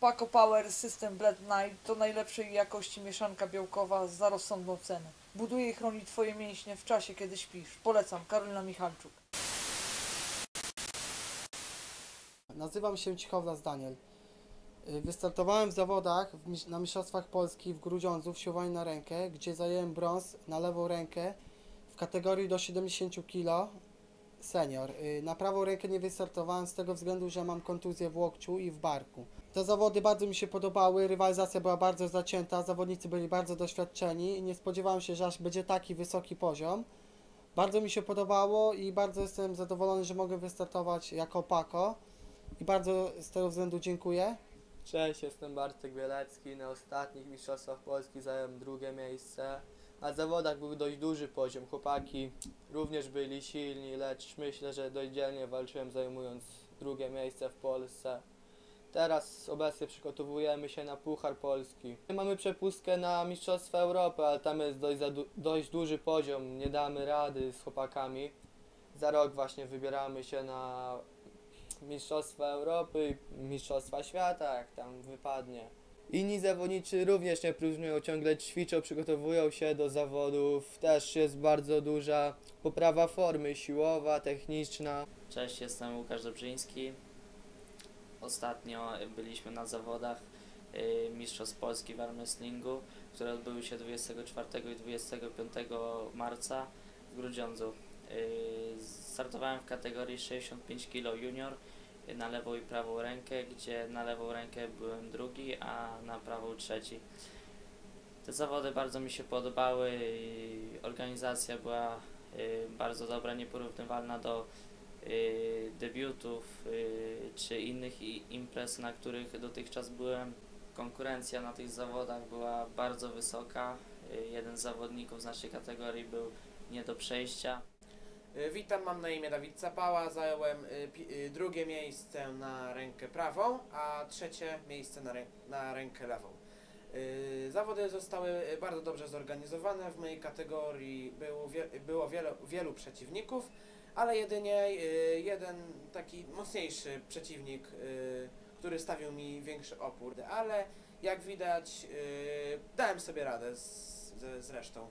Paco Power System Blend Night to najlepszej jakości mieszanka białkowa za rozsądną cenę. Buduje i chroni Twoje mięśnie w czasie, kiedy śpisz. Polecam, Karolina Michalczuk. Nazywam się Cichowlas Daniel. Y, Wystartowałem w zawodach na Mistrzostwach Polski w Grudziądzu w siłowaniu na rękę, gdzie zajęłem brąz na lewą rękę w kategorii do 70 kg senior. Y, Na prawą rękę nie wystartowałem z tego względu, że mam kontuzję w łokciu i w barku. Te zawody bardzo mi się podobały, rywalizacja była bardzo zacięta, zawodnicy byli bardzo doświadczeni nie spodziewałem się, że aż będzie taki wysoki poziom. Bardzo mi się podobało i bardzo jestem zadowolony, że mogę wystartować jako Paco i bardzo z tego względu dziękuję. Cześć, jestem Bartek Bielecki. Na ostatnich Mistrzostwach Polski zająłem drugie miejsce. Na zawodach był dość duży poziom. Chłopaki również byli silni, lecz myślę, że dość dzielnie walczyłem zajmując drugie miejsce w Polsce. Teraz obecnie przygotowujemy się na Puchar Polski. Mamy przepustkę na Mistrzostwa Europy, ale tam jest dość, du- dość duży poziom. Nie damy rady z chłopakami. Za rok właśnie wybieramy się na Mistrzostwa Europy, Mistrzostwa Świata, jak tam wypadnie. Inni zawodnicy również nie próżnują, ciągle ćwiczą, przygotowują się do zawodów. Też jest bardzo duża poprawa formy siłowa, techniczna. Cześć, jestem Łukasz Dobrzyński. Ostatnio byliśmy na zawodach y, Mistrzostw Polski w armwrestlingu, które odbyły się 24 i 25 marca w Grudziądzu. Y, Startowałem w kategorii 65 kg junior na lewą i prawą rękę, gdzie na lewą rękę byłem drugi, a na prawą trzeci. Te zawody bardzo mi się podobały, i organizacja była y, bardzo dobra, nieporównywalna do y, debiutów y, czy innych imprez, na których dotychczas byłem. Konkurencja na tych zawodach była bardzo wysoka. Jeden z zawodników z naszej kategorii był nie do przejścia. Y, Witam, mam na imię Dawid Zapała, zająłem pi- y, drugie miejsce na rękę prawą, a trzecie miejsce na, rę- na rękę lewą. Zawody zostały bardzo dobrze zorganizowane. W mojej kategorii było, wie, było wielu, wielu przeciwników, ale jedynie jeden taki mocniejszy przeciwnik, który stawił mi większy opór. Ale jak widać, dałem sobie radę z, z, z resztą.